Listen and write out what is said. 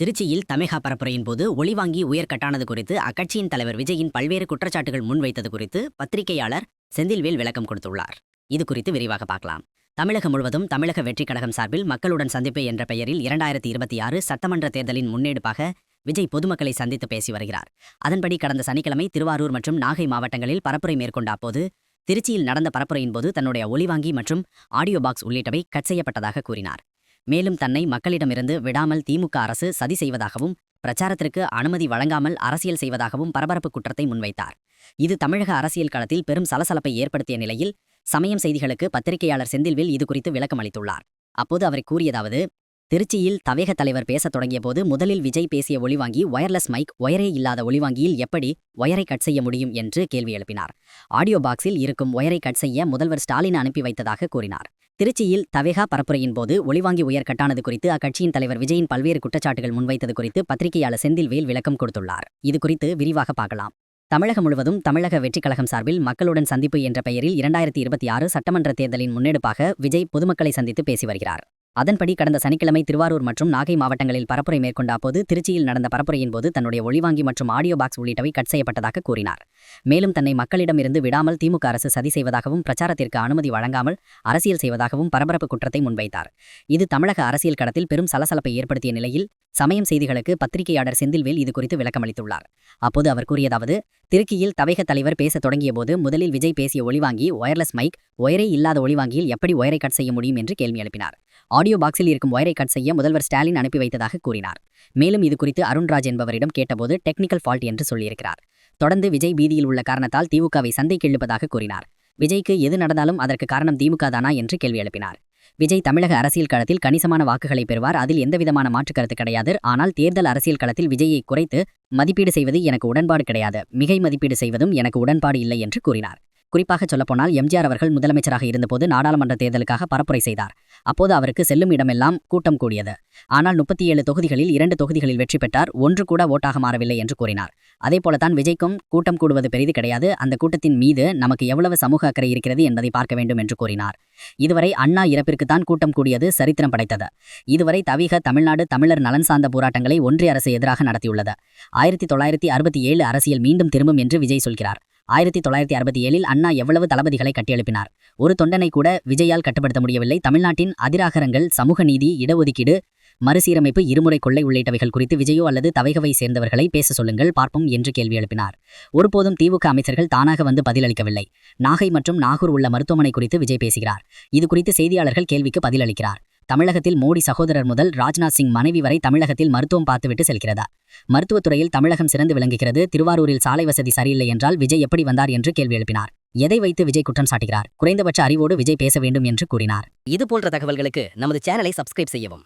திருச்சியில் தமிழக பரப்புரையின் போது ஒளிவாங்கி உயர் கட்டானது குறித்து அக்கட்சியின் தலைவர் விஜயின் பல்வேறு குற்றச்சாட்டுகள் முன்வைத்தது குறித்து பத்திரிகையாளர் செந்தில்வேல் விளக்கம் கொடுத்துள்ளார். இது குறித்து விரிவாக பார்க்கலாம். தமிழகம் முழுவதும் தமிழக வெற்றிக் கழகம் சார்பில் மக்களுடன் சந்திப்பு என்ற பெயரில் இரண்டாயிரத்தி இருபத்தி ஆறு சட்டமன்ற தேர்தலின் முன்னெடுப்பாக விஜய் பொதுமக்களை சந்தித்து பேசி வருகிறார். அதன்படி கடந்த சனிக்கிழமை திருவாரூர் மற்றும் நாகை மாவட்டங்களில் பரப்புரை மேற்கொண்ட அப்போது திருச்சியில் நடந்த பரப்புரையின் போது தன்னுடைய ஒளிவாங்கி மற்றும் ஆடியோ பாக்ஸ் உள்ளிட்டவை கட் செய்யப்பட்டதாக கூறினார். மேலும் தன்னை மக்களிடமிருந்து விடாமல் திமுக அரசு சதி செய்வதாகவும் பிரச்சாரத்திற்கு அனுமதி வழங்காமல் அரசியல் செய்வதாகவும் பரபரப்பு குற்றத்தை முன்வைத்தார். இது தமிழக அரசியல் களத்தில் பெரும் சலசலப்பை ஏற்படுத்திய நிலையில் சமயம் செய்திகளுக்கு பத்திரிகையாளர் செந்தில்வில் இது குறித்து விளக்கம் அளித்துள்ளார். அப்போது அவர் கூறியதாவது திருச்சியில் தவேக தலைவர் பேசத் தொடங்கியபோது முதலில் விஜய் பேசிய ஒளிவாங்கி ஒயர்லெஸ் மைக் ஒயரே இல்லாத ஒளிவாங்கியில் எப்படி ஒயரை கட் செய்ய முடியும்? என்று கேள்வி எழுப்பினார். ஆடியோ பாக்ஸில் இருக்கும் ஒயரை கட் செய்ய முதல்வர் ஸ்டாலின் அனுப்பி வைத்ததாக கூறினார். திருச்சியில் தவேகா பரப்புரையின் போது ஒளிவாங்கி உயர் கட்டானது குறித்து அக்கட்சியின் தலைவர் விஜயின் பல்வேறு குற்றச்சாட்டுகள் முன்வைத்தது குறித்து பத்திரிகையாளர் செந்தில்வேல் விளக்கம் கொடுத்துள்ளார். இது குறித்து விரிவாக பார்க்கலாம். தமிழகம் முழுவதும் தமிழக வெற்றிக் கழகம் சார்பில் மக்களுடன் சந்திப்பு என்ற பெயரில் இரண்டாயிரத்தி இருபத்தி ஆறு சட்டமன்ற தேர்தலின் முன்னெடுப்பாக விஜய் பொதுமக்களை சந்தித்து பேசி வருகிறார். அதன்படி கடந்த சனிக்கிழமை திருவாரூர் மற்றும் நாகை மாவட்டங்களில் பரப்புரை மேற்கொண்ட அப்போது திருச்சியில் நடந்த பரப்புரையின் போது தன்னுடைய ஒளிவாங்கி மற்றும் ஆடியோ பாக்ஸ் உள்ளிட்டவை கட் செய்யப்பட்டதாக கூறினார். மேலும் தன்னை மக்களிடமிருந்து விடாமல் திமுக அரசு சதி செய்வதாகவும் பிரச்சாரத்திற்கு அனுமதி வழங்காமல் அரசியல் செய்வதாகவும் பரபரப்பு குற்றத்தை முன்வைத்தார். இது தமிழக அரசியல் கடத்தில் பெரும் சலசலப்பை ஏற்படுத்திய நிலையில் சமயம் செய்திகளுக்கு பத்திரிகையாளர் செந்தில்வேல் இது குறித்து விளக்கமளித்துள்ளார். அப்போது அவர் கூறியதாவது திருக்கியில் தவைக தலைவர் பேச தொடங்கியபோது முதலில் விஜய் பேசிய ஒளிவாங்கி ஒயர்லெஸ் மைக் ஒயரே இல்லாத ஒளிவாங்கியில் எப்படி ஒயரை கட் செய்ய முடியும் என்று கேள்வி எழுப்பினார். ஆடியோ பாக்ஸில் இருக்கும் ஒயரை கட் செய்ய முதல்வர் ஸ்டாலின் அனுப்பி வைத்ததாக கூறினார். மேலும் இது குறித்து அருண்ராஜ் என்பவரிடம் கேட்டபோது டெக்னிக்கல் ஃபால்ட் என்று சொல்லியிருக்கிறார். தொடர்ந்து விஜய் பீதியில் உள்ள காரணத்தால் திமுகவை சந்தைக்கு இழுப்பதாக கூறினார். விஜய்க்கு எது நடந்தாலும் அதற்கு காரணம் திமுக தானா என்று கேள்வி எழுப்பினார். விஜய் தமிழக அரசியல் களத்தில் கணிசமான வாக்குகளை பெறுவார். அதில் எந்தவிதமான மாற்று கருத்து கிடையாது. ஆனால் தேர்தல் அரசியல் களத்தில் விஜயை குறைத்து மதிப்பீடு செய்வது எனக்கு உடன்பாடு கிடையாது. மிகை மதிப்பீடு செய்வதும் எனக்கு உடன்பாடு இல்லை என்று கூறினார். குறிப்பாக சொல்லப்போனால் எம்ஜிஆர் அவர்கள் முதலமைச்சராக இருந்தபோது நாடாளுமன்ற தேர்தலுக்காக பரப்புரை செய்தார். அப்போது அவருக்கு செல்லும் இடமெல்லாம் கூட்டம் கூடியது. ஆனால் முப்பத்தி ஏழு தொகுதிகளில் இரண்டு தொகுதிகளில் வெற்றி பெற்றார். ஒன்று கூட ஓட்டாக மாறவில்லை என்று கூறினார். அதே போலத்தான் விஜய்க்கும் கூட்டம் கூடுவது பெரிது கிடையாது. அந்த கூட்டத்தின் மீது நமக்கு எவ்வளவு சமூக அக்கறை இருக்கிறது என்பதை பார்க்க வேண்டும் என்று கூறினார். இதுவரை அண்ணா இறப்பிற்குத்தான் கூட்டம் கூடியது சரித்திரம் படைத்தது. இதுவரை தவிக தமிழ்நாடு தமிழர் நலன் சார்ந்த போராட்டங்களை ஒன்றிய அரசு எதிராக நடத்தியுள்ளது. ஆயிரத்தி தொள்ளாயிரத்தி அறுபத்தி ஏழு அரசியல் மீண்டும் திரும்பும் என்று விஜய் சொல்கிறார். ஆயிரத்தி தொள்ளாயிரத்தி அறுபத்தி ஏழில் அண்ணா எவ்வளவு தளபதிகளை கட்டியெழுப்பினார்? ஒரு தொண்டனை கூட விஜயால் கட்டுப்படுத்த முடியவில்லை. தமிழ்நாட்டின் அதிராகரங்கள் சமூக நீதி இடஒதுக்கீடு மறுசீரமைப்பு இருமுறை கொள்ளை உள்ளிட்டவைகள் குறித்து விஜயோ அல்லது தவைகவை சேர்ந்தவர்களை பேச சொல்லுங்கள் பார்ப்போம் என்று கேள்வி எழுப்பினார். ஒருபோதும் திமுக அமைச்சர்கள் தானாக வந்து பதிலளிக்கவில்லை. நாகை மற்றும் நாகூர் உள்ள மருத்துவமனை குறித்து விஜய் பேசுகிறார். இது குறித்து செய்தியாளர்கள் கேள்விக்கு பதிலளிக்கிறார். தமிழகத்தில் மோடி சகோதரர் முதல் ராஜ்நாத் சிங் மனைவி வரை தமிழகத்தில் மருத்துவம் பார்த்துவிட்டு செல்கிறதா? மருத்துவத்துறையில் தமிழகம் சிறந்து விளங்குகிறது. திருவாரூரில் சாலை வசதி சரியில்லை என்றால் விஜய் எப்படி வந்தார் என்று கேள்வி எழுப்பினார். எதை வைத்து விஜய் குற்றம் சாட்டுகிறார்? குறைந்தபட்ச அறிவோடு விஜய் பேச வேண்டும் என்று கூறினார். இது போன்ற தகவல்களுக்கு நமது சேனலை சப்ஸ்கிரைப் செய்யவும்.